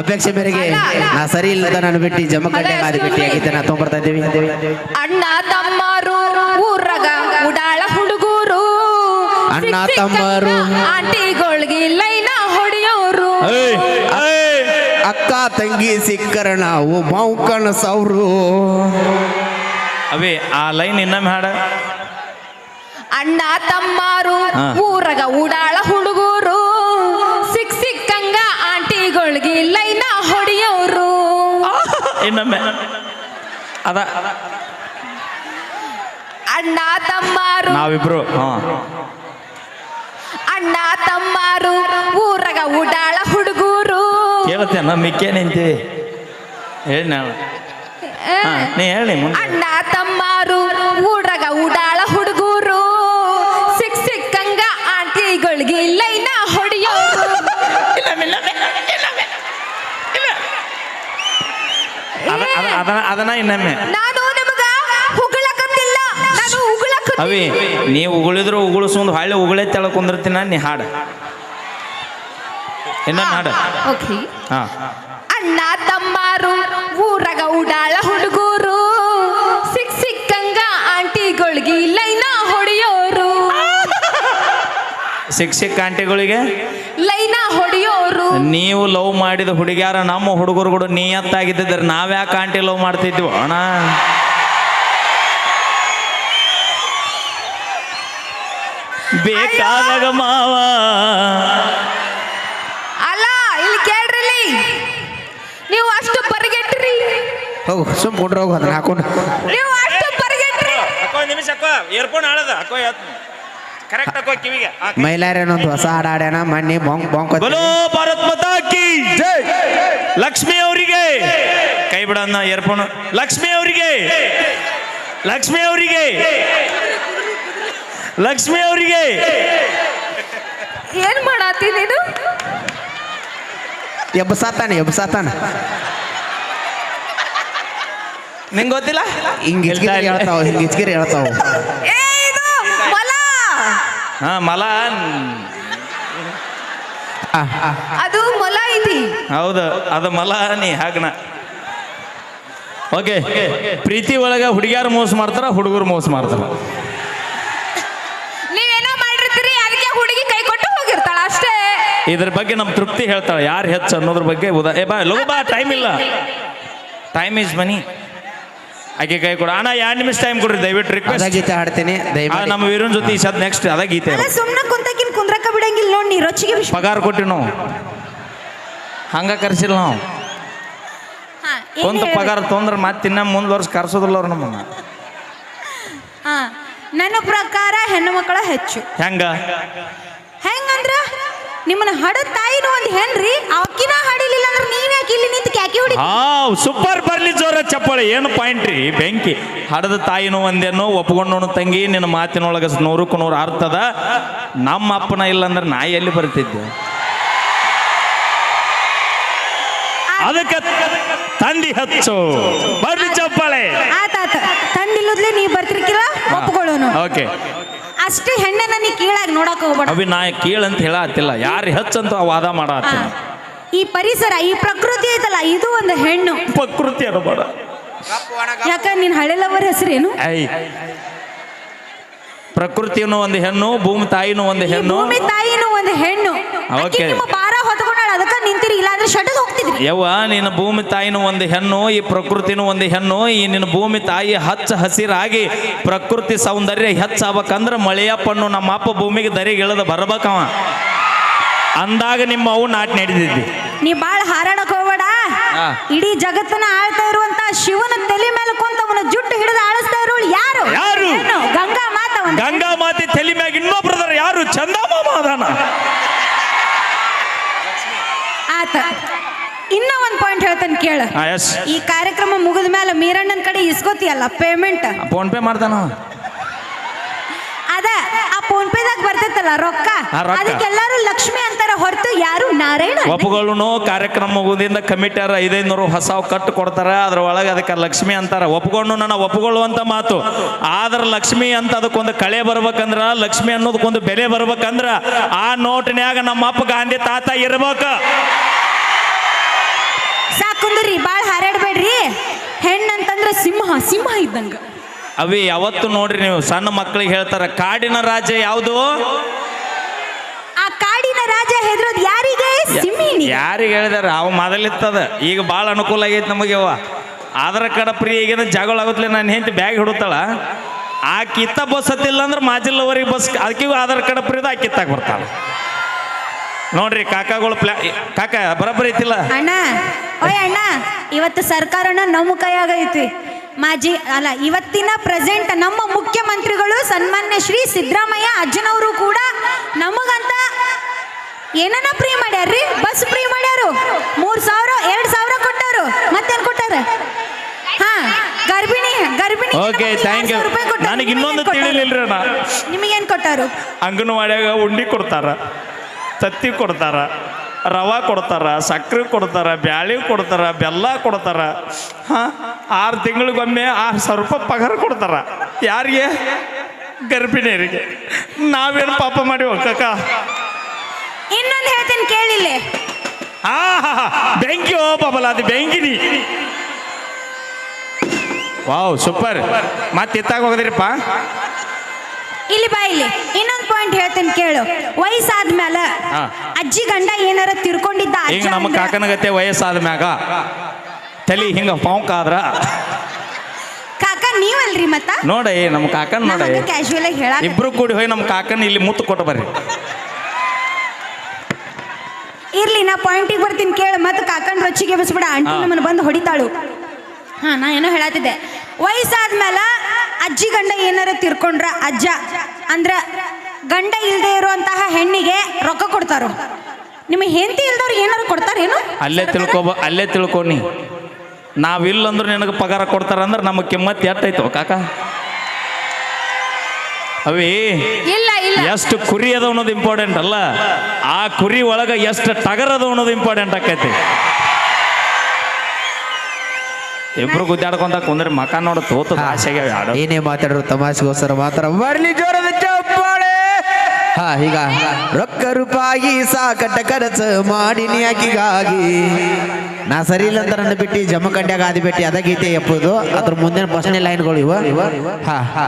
ಅಪೇಕ್ಷೆ ಮೇರೆಗೆ ನಾ ಸರಿ ಇಲ್ಲದ ನಾನು ಬಿಟ್ಟು ಜಮಖಂಡೆ ಮಾಡಿ ಬಿಟ್ಟು ಆಗಿದ್ದೆ ನಾ ತೊಗೊಂಬರ್ತಾ ಇದ್ದೀವಿ. ಅಣ್ಣ ತಮ್ಮರು ಊರಗ ಉಡಾಳ ಹುಡುಗರು. ಅಣ್ಣ ತಮ್ಮರು. ಆಂಟಿಗಳಿಗೆ ಲೈನ ಹೊಡೆಯೋರು. ಅಕ್ಕ ತಂಗಿ ಸಿಕ್ಕರಣ ಓ ಮೌಕಣ ಸೌರು ಅವೇ ಆ ಲೈನ್ ಇನ್ನೊಮ್ಮೆ ಹಾಡ. ಅಣ್ಣ ತಮ್ಮರು ಊರಗ ಉಡಾಳ ಹುಡುಗರು. ಇನ್ನೊಮ್ಮೆ ಅದ. ಅಣ್ಣ ತಮ್ಮಾರು. ನಾವಿಬ್ರು ಹಾ. ಅಣ್ಣ ತಮ್ಮಾರು ಊರಗ ಉಡಾಳ ಹುಡುಗರು. ಕೇಳುತ್ತೆ ನಮ್ಮ ಮಿಕ್ಕೇ ನಿಂತಿ. ಹೇಳಿ ನಾವು ಹಾ ನೀ ಹೇಳಿ ಮುಂದೆ. ಅಣ್ಣ ತಮ್ಮಾರು ಊರಗ ಉಡಾಳ ಹುಡುಗರು. ಸಿಕ್ ಸಿಕ್ಕಂಗ ಆಂಟಿಗಳಿಗೆ ಲೈನ ಹೊಡೆಯೋರು ಅದ ಅದ- ಅದನ್ನ ಅದನ್ನ ಇನ್ನೊಮ್ಮೆ. ನಾನು ನಿಮಗ ಉಗುಳಕತ್ತಿಲ್ಲ. ನಾನು ಉಗುಳಕ ಅವಿ ನೀವು ಉಗುಳಿದ್ರು ಉಗುಳಿಸೊಂದು ಹಳ್ಳಿ ಉಗುಳೆ ತೆಳ ಕುಂದಿರ್ತೀನ ನೀ ಹಾಡು. ಇನ್ನೊಂದು ಹಾಡು. ಓಕೆ. ಹಾ. ಅಣ್ಣ ತಮ್ಮಾರು ಊರಗ ಉಡಾಳ ಹುಡುಗೂರು. ಸಿಕ್ ಸಿಕ್ಕಂಗ ಆಂಟಿಗಳಿಗೆ ಲೈನ ಹೊಡೆಯೋರು. ಸಿಕ್ಕ ಆಂಟಿಗಳಿಗೆ? ಲೈನ ಹೊಡೆಯೋರು. ನೀವು ಲವ್ ಮಾಡಿದ ಹುಡುಗ್ಯಾರ ನಮ್ಮ ಹುಡುಗರುಗಳು ನಿಯತ್ತಾಗಿದ್ದಿದ್ರೆ ನಾವ್ಯಾಕೆ ಆಂಟಿ ಲವ್ ಮಾಡ್ತಿದ್ವಿ? ಅಣ್ಣ. ಬೇಕಾದಾಗ ಮಾವ. ಅಲ್ಲ ಇಲ್ಲಿ ಕೇಳ್ರಿ. ನೀವು ಅಷ್ಟು ಪರಿಗೆಟ್ರಿ ಹೋಗು ಸುಮ್ ಕೊಂಡ್ರ ಹೋಗು ಅದನ್ನ ಹಾಕೊಂಡು. ನೀವು ಅಷ್ಟು ಪರಿಗೆಟ್ರಿ ಅಕ್ಕ ನಿಮಿಷ ಏರ್ಪೋನ್ ಏರ್ಫೋನ್ ಹಾಳದ. ಅಕ್ಕೋ ಕರೆಕ್ಟ್ ಹಾಕೋ ಕಿವಿಗೆ. ಮೈಲಾರೇನೊಂದು ಹೊಸ ಹಾಡಾಡ್ಯಾನ ಮಣ್ಣಿ ಬೊಂಕ್ ಬೊಂಕ್. ಬಲೋ ಭಾರತ್ ಮಾತಾ ಕಿ ಲಕ್ಷ್ಮಿ ಅವರಿಗೆ. ಕೈ ಬಿಡನ್ನ ಏರ್ಫೋನ್ ಲಕ್ಷ್ಮಿ ಅವರಿಗೆ. ಲಕ್ಷ್ಮಿ ಅವರಿಗೆ. ಲಕ್ಷ್ಮಿ ಅವರಿಗೆ. ಏನ್ ಮಾಡತ್ತೀನಿ ನೀನು? ಎಬ್ಬಸಾತಾನೆ ಎಬ್ಬಸಾತಾನೆ ನಿಂಗೆ ಗೊತ್ತಿಲ್ಲ? ಹಿಂಗ್ ಹೇಳ್ತಾವ ಹಿಂಗ್ ಹೇಳ್ತಾವ. ಹಾ ಮಲ ಆ, ಆ, ಅದು ಮೊಲ ಐತಿ ಹೌದು ಅದು ಮಲ ನೀ ಹಾಗನ. ಓಕೆ. ಪ್ರೀತಿ ಒಳಗ ಹುಡುಗಿಯಾರು ಮೋಸ ಮಾಡ್ತಾರ ಹುಡುಗರು ಮೋಸ ಮಾಡ್ತಾರ. ನೀವೇನೋ ಮಾಡಿರ್ತೀರಿ ಅದಕ್ಕೆ ಹುಡುಗಿ ಕೈ ಕೊಟ್ಟು ಹೋಗಿರ್ತಾಳ ಅಷ್ಟೇ. ಇದ್ರ ಬಗ್ಗೆ ನಮ್ಮ ತೃಪ್ತಿ ಹೇಳ್ತಾಳೆ ಯಾರು ಹೆಚ್ಚು ಅನ್ನೋದ್ರ ಬಗ್ಗೆ ಉದಾ ಏ ಬಾ ಲೋ ಬಾ ಟೈಮ್ ಇಲ್ಲ. ಟೈಮ್ ಈಸ್ ಮನಿ ಆಕೆ ಕೈ ಕೊಡ. ಅಣ್ಣ ಎರಡು ನಿಮಿಷ ಟೈಮ್ ಕೊಡ್ರಿ? ದಯವಿಟ್ಟು ಅದ ರಿಕ್ವೆಸ್ಟ್ ಗೀತೆ ಹಾಡ್ತೀನಿ ದಯಮಾಡಿ ನಮ್ಮ ವೀರನ್ ಜೊತೆ ಈ ಸದ್ ನೆಕ್ಸ್ಟ್ ಅದ ಗೀತೆ. ಅಲ್ಲ ಸುಮ್ಮನೆ ಕುಂತಕಿನ್ ಕುಂದ್ರಕ ಬಿಡಂಗಿಲ್ಲ ನೋಡಿ ನೀ ರೊಚ್ಚಿಗೆ ವಿಷ ಪಗಾರ ಕೊಟ್ಟಿವಿ ನಾವು ಹಂಗ ಕರ್ಸಿಲ್ಲ ನಾವು. ಹಾ, ಏನ್ ಕುಂತ ಹೇಳ್ಬೇಕು? ಪಗಾರ ತೊಂದ್ರೆ ಮತ್ತೆ ಇನ್ನ ಮುಂದ್ ವರ್ಷ ಕರ್ಸೋದಿಲ್ಲ ಅವ್ರು ನಮ್ಮನ್ನ. ಹಾ, ನನ್ನ ಪ್ರಕಾರ ಹೆಣ್ಣು ಮಕ್ಕಳ ಹೆಚ್ಚು. ಹೆಂಗ? ನಿಮ್ಮನ್ನ ಹಡ ತಾಯಿನೂ ಒಂದು ಹೆಣ್ರಿ ಅವಕಿನ ಹಡಿಲಿಲ್ಲ ಅಂದ್ರೆ ನೀವ್ ಯಾಕೆ ಇಲ್ಲಿ ನಿಂತು ಕ್ಯಾಕಿ ಹೊಡಿ ಹಾ ಸೂಪರ್ ಬರ್ಲಿ ಜೋರ ಚಪ್ಪಾಳೆ. ಏನು ಪಾಯಿಂಟ್ ರೀ? ಬೆಂಕಿ. ಹಡದ ತಾಯಿನೂ ಒಂದೇನೋ ಒಪ್ಕೊಂಡೋನು ತಂಗಿ ನಿನ್ನ ಮಾತಿನೊಳಗೆ ನೂರಕ್ಕೂ ನೂರು ಅರ್ಥದ ನಮ್ಮ ಅಪ್ಪನ ಇಲ್ಲಂದ್ರೆ ನಾಯಿ ಎಲ್ಲಿ ಬರ್ತಿದ್ದೆ ಅದಕ್ಕೆ ತಂದಿ ಹಚ್ಚು. ಬರ್ಲಿ ಚಪ್ಪಾಳೆ. ಆತಾತ ತಂದಿಲ್ಲದ್ಲೆ ನೀವು ಬರ್ತಿರ್ಕಿಲ್ಲ? ಒಪ್ಕೊಳ್ಳೋನು ಓಕೆ. ಅಷ್ಟೇ ಹೆಣ್ಣನ್ನ ನೀ ಕೀಳಾಗಿ ನೋಡಕ್ ಹೋಗ್ಬೇಡ. ಅವಿ ನಾ ಕೀಳಂತ ಹೇಳತ್ತಿಲ್ಲ ಯಾರು ಹೆಚ್ಚಂತ ವಾದ ಮಾಡ ಈ ಪರಿಸರ ಈ ಪ್ರಕೃತಿ ಐತಲ್ಲ ಇದು ಒಂದು ಹೆಣ್ಣು. ಪ್ರಕೃತಿ ಅನ್ಬೇಡ ಯಾಕ ನಿನ್ ಹಳೆಲವರ ಹೆಸರೇನು? ಐ. ಪ್ರಕೃತಿಯನ್ನು ಒಂದು ಹೆಣ್ಣು ಭೂಮಿ ತಾಯಿನೂ ಒಂದು ಹೆಣ್ಣು. ಭೂಮಿ ತಾಯಿನೂ ಒಂದು ಹೆಣ್ಣು. ಓಕೆ. ಆಕಿ ನಿಮ್ಮ ಭಾರ ಹೊತ್ಕೊಂಡಾಳ ಅದಕ್ಕ ನಿಂತಿರಿ ಇಲ್ಲ ಅಂದ್ರೆ ಶಟದ್ ಹೋಗ್ತಿದ್ರಿ. ಯವ್ವ ನಿನ್ನ ಭೂಮಿ ತಾಯಿನೂ ಒಂದು ಹೆಣ್ಣು ಈ ಪ್ರಕೃತಿನೂ ಒಂದು ಹೆಣ್ಣು ಈ ನಿನ್ನ ಭೂಮಿ ತಾಯಿ ಹಚ್ಚ ಹಸಿರಾಗಿ ಪ್ರಕೃತಿ ಸೌಂದರ್ಯ ಹೆಚ್ಚಾಗಬೇಕಂದ್ರೆ ಮಳೆಯ ಪಣ್ಣು ನಮ್ಮ ಅಪ್ಪ ಭೂಮಿಗೆ ದರಿಗೆ ಇಳದ ಬರ್ಬೇಕವ. ಅಂದಾಗ ನಿಮ್ಮ ಅವು ನಾಟಿ ನಡೆದಿದ್ದಿ. ನೀ ಬಾಳ ಹಾರಾಡಕ್ ಹೋಗಬೇಡ. ಇಡೀ ಜಗತ್ತನ್ನ ಆಳ್ತಾ ಶಿವನ ತಲೆ ಮೇಲೆ ಕುಂತ ಅವನ ಜುಟ್ಟು ಹಿಡಿದು ಆಳಿಸ್ತಾ ಇರೋಳು ಯಾರು ಯಾರು? ಹೆಣ್ಣು, ಗಂಗಾ ಮಾತಾ ಒಂದು ಗಂಗಾ ಮಾತೆ ತಲೆ ಮ್ಯಾಗ ಇನ್ನೊಬ್ರದಾರ ಯಾರು ಚಂದಮಾಮ ಅದಾನ ಆತ ಇನ್ನ ಒಂದ್ ಕೇಳ. ಎಸ್ ಈ ಕಾರ್ಯಕ್ರಮ ಮುಗಿದ ಮೇಲೆ ಮೀರಣ್ಣನ ಕಡೆ ಇಸ್ಕೋತಿಯಲ್ಲ ಪೇಮೆಂಟ್ ಫೋನ್ ಪೇ ಮಾಡ್ತಾನ. ಅದ ಆ ಫೋನ್ ಪೇದಾಗ ಬರ್ತೈತಲ್ಲ ರೊಕ್ಕ? ಆ ರೊಕ್ಕ. ಅದಕ್ಕೆಲ್ಲಾರು ಲಕ್ಷ್ಮಿ ಅಂತಾರ ಹೊರತು ಯಾರು ನಾರಾಯಣ ಒಪ್ಪುಗಳನ್ನು ಕಾರ್ಯಕ್ರಮ ಮುಗುದಿಂದ ಕಮಿಟರ್ ಐದೈನೂರು ಹೊಸ ಕಟ್ಟು ಕೊಡ್ತಾರ ಅದ್ರ ಒಳಗೆ ಅದಕ್ಕೆ ಲಕ್ಷ್ಮಿ ಅಂತಾರ. ಒಪ್ಕೊಂಡು ನನ್ನ ಒಪ್ಪಿಕೊಳ್ಳುವಂತ ಮಾತು. ಆದ್ರ ಲಕ್ಷ್ಮಿ ಅಂತ ಅದಕ್ಕೊಂದು ಕಳೆ ಬರ್ಬೇಕಂದ್ರ ಲಕ್ಷ್ಮಿ ಅನ್ನೋದಕ್ಕೊಂದು ಬೆಲೆ ಬರ್ಬೇಕಂದ್ರ ಆ ನೋಟಿನ್ಯಾಗ ನಮ್ಮ ಅಪ್ಪ ಗಾಂಧಿ ತಾತ ಇರ್ಬೇಕ. ಸಿಂಹ ಇದ್ದಂಗ. ಅವಿ ಯಾವತ್ತು ನೋಡ್ರಿ ನೀವು ಸಣ್ಣ ಮಕ್ಕಳಿಗೆ ಹೇಳ್ತಾರ ಕಾಡಿನ ರಾಜ ಯಾವುದು? ಆ ಕಾಡಿನ ರಾಜ ಹೆದ್ರೋದ್ ಯಾರಿಗೆ? ಯಾರಿಗೆ ಹೇಳಿದಾರ? ಅವ ಮೊದಲಿತ್ತದ. ಈಗ ಭಾಳ ಅನುಕೂಲ ಆಗೈತೆ ನಮಗೆ ಅವ ಆಧಾರ್ ಕಾರ್ಡ್ ಪ್ರಿಯ ಆಗಿದ ಜಗಳ ಆಗುತ್ತಲೆ ನಾನು ಹೆಂಡತಿ ಬ್ಯಾಗ್ ಹಿಡುತ್ತಾಳ ಆ ಕಿತ್ತ ಬಸ್ ಹತ್ತಿಲ್ಲ ಅಂದ್ರೆ ಮಾಜಿಲ್ಲವರಿಗೆ ಬಸ್ ಅದಕ್ಕೆ ಆಧಾರ್ ಕಾರ್ಡ್ ಫ್ರೀದ ಆ ಕಿತ್ತಾಗ ಬರ್ತಾಳ. ನೋಡ್ರಿ ಕಾಕಾಗಳು ಪ್ಲಾ ಕಾಕ ಬರಬರಿ ಐತಿಲ್ಲ? ಅಣ್ಣ ಓಯ್ ಅಣ್ಣ ಇವತ್ತು ಸರ್ಕಾರನ ನಮ್ಮ ಕೈ ಐತಿ ಮಾಜಿ ಅಲ್ಲ ಇವತ್ತಿನ ಪ್ರೆಸೆಂಟ್ ನಮ್ಮ ಮುಖ್ಯಮಂತ್ರಿಗಳು ಸನ್ಮಾನ್ಯ ಶ್ರೀ ಸಿದ್ದರಾಮಯ್ಯ ಅಜ್ಜನವರು ಕೂಡ ನಮಗಂತ ಏನನ್ನ ಫ್ರೀ ಮಾಡ್ಯಾರ್ರಿ? ಬಸ್ ಫ್ರೀ ಮಾಡ್ಯಾರು. ಮೂರು ಸಾವಿರ ಎರಡು ಸಾವಿರ ಕೊಟ್ಟಾರು ಮತ್ತೇನು ಕೊಟ್ಟಾರ? ಹಾ ಗರ್ಭಿಣಿ ಗರ್ಭಿಣಿ ಓಕೆ ಥ್ಯಾಂಕ್ ಯು ನನಗೆ ಇನ್ನೊಂದು ತಿಳಿಲಿಲ್ರಿ ಅಣ್ಣ. ನಿಮಗೇನ್ ಕೊಟ್ಟಾರು? ಅಂಗನವಾಡಿಯಾಗ ಉಂಡಿ ಕೊಡ್ತಾರ. ತತ್ತಿ ಕೊಡ್ತಾರ. ರವಾ ಕೊಡ್ತಾರೆ ಸಕ್ಕರೆ ಕೊಡ್ತಾರೆ ಬ್ಯಾಳಿ ಕೊಡ್ತಾರೆ ಬೆಲ್ಲ ಕೊಡ್ತಾರೆ. ಹಾಂ ಆರು ತಿಂಗಳಿಗೊಮ್ಮೆ ಆರು ಸಾವಿರ ರೂಪಾಯಿ ಪಗಾರ ಕೊಡ್ತಾರೆ. ಯಾರಿಗೆ? ಗರ್ಭಿಣಿಯರಿಗೆ. ನಾವೇನು ಪಾಪ ಮಾಡಿ ಕಕ್ಕ ಇನ್ನೊಂದು ಹೇಳ್ತೀನಿ ಕೇಳಿಲ್ಲ. ಹಾ ಬೆಂಕಿ ಓ ಬಾಬಲ ಅದು ಬೆಂಕಿನಿ ವಾವ್ ಸೂಪರ್. ಮತ್ತೆ ಇತ್ತಾಗ ಹೋಗದ್ರಿಪ್ಪ? ಇಲ್ಲಿ ಬಾ ಇಲ್ಲಿ. ಇನ್ನೊಂದು ಪಾಯಿಂಟ್ ಹೇಳ್ತೀನಿ ಕೇಳು. ವಯಸ್ಸಾದ್ಮೇಲೆ ಹಾ. ಅಜ್ಜಿ ಗಂಡ ಏನಾರ ತಿರ್ಕೊಂಡಿದ್ದ ಈಗ ಅಜ್ಜ ನಮ್ಮ ಕಾಕನ ಕಾಕನಗತ್ತೆ ವಯಸ್ಸಾದ ಮ್ಯಾಗ. ತಲೆ ಹಿಂಗ ಪೌಂಕ್ ಆದ್ರ? ಕಾಕ ನೀವಲ್ರಿ ಮತ್ತ? ನೋಡ ಏ ನಮ್ಮ ಕಾಕನ್ ನೋಡ ಕ್ಯಾಶುವಲ್ ಆಗಿ ಹೇಳ ಇಬ್ರು ಕೂಡಿ ಹೋಗಿ ನಮ್ಮ ಕಾಕನ್ ಇಲ್ಲಿ ಮುತ್ತು ಕೊಟ್ಟು ಬರ್ರಿ. ಇರ್ಲಿ ನಾ ಪಾಯಿಂಟಿಗೆ ಬರ್ತೀನಿ ಕೇಳು. ಮತ್ತೆ ಕಾಕನ್ ರೊಚ್ಚಿಗೆ ಬಸ್ಬಿಡ ಆಂಟಿ ಹಾ. ನಮ್ಮನ್ನ ಬಂದು ಹೊಡಿತಾಳು. ಹಾ ನಾ ಏನೋ ಹೇಳತ್ತಿದ್ದೆ ವಯಸ್ಸಾದ್ಮೇಲೆ ಅಜ್ಜಿ ಗಂಡ ಏನಾರ ತಿರ್ಕೊಂಡ್ರ ಅಜ್ಜ ಅಂದ್ರ ಗಂಡ ಇಲ್ದೇ ಇರುವಂತಹ ಹೆಣ್ಣಿಗೆ ರೊಕ್ಕ ಕೊಡ್ತಾರೋ. ನಿಮ್ಮ ಹೆಂಡತಿ ಇಲ್ದವ್ರು ಏನಾರು ಕೊಡ್ತಾರೇನು? ಅಲ್ಲೇ ತಿಳ್ಕೊಬ ಅಲ್ಲೇ ತಿಳ್ಕೊನಿ ನಾವಿಲ್ಲ ಅಂದ್ರೆ ನಿನಗೆ ಪಗಾರ ಕೊಡ್ತಾರ ಅಂದ್ರೆ ನಮ್ಮ ಕಿಮ್ಮತ್ ಎಟ್ಟೈತೋ ಕಾಕ? ಅವೇ ಇಲ್ಲ ಇಲ್ಲ. ಎಷ್ಟು ಕುರಿ ಅದ ಅನ್ನೋದು ಇಂಪಾರ್ಟೆಂಟ್ ಅಲ್ಲ. ಆ ಕುರಿ ಒಳಗ ಎಷ್ಟು ಟಗರ್ ಅದ ಅನ್ನೋದು ಇಂಪಾರ್ಟೆಂಟ್ ಆಕೈತಿ. ಇಬ್ರು ಗುದ್ದಾಡ್ಕೊಂತ ಕುಂದ್ರೆ ಮಕ ನೋಡ ತೋತು ಆಡೋ ಏನೇ ಮಾತಾಡ್ರು ತಮಾಷೆಗೋಸ್ಕರ ಮಾತ್ರ. ಬರ್ಲಿ ಜೋರದ ಚಪ್ಪಾಳೆ. ಹಾ ಈಗ ರೊಕ್ಕ ರೂಪಾಯಿ ಸಾಕಟ್ಟ ಖರ್ಚು ಮಾಡಿನಿ ಆಕಿಗಾಗಿ ನಾ ಸರಿ ಇಲ್ಲ ಅಂತ ನನ್ನ ಬಿಟ್ಟು ಜಮಖಂಡ್ಯಾಗ ಆದಿ ಬಿಟ್ಟು ಅದ ಗೀತೆ ಎಪ್ಪುದು. ಅದ್ರ ಮುಂದಿನ ಪ್ರಶ್ನೆ ಲೈನ್ಗಳು ಇವ ಇವ. ಹಾ ಹಾ.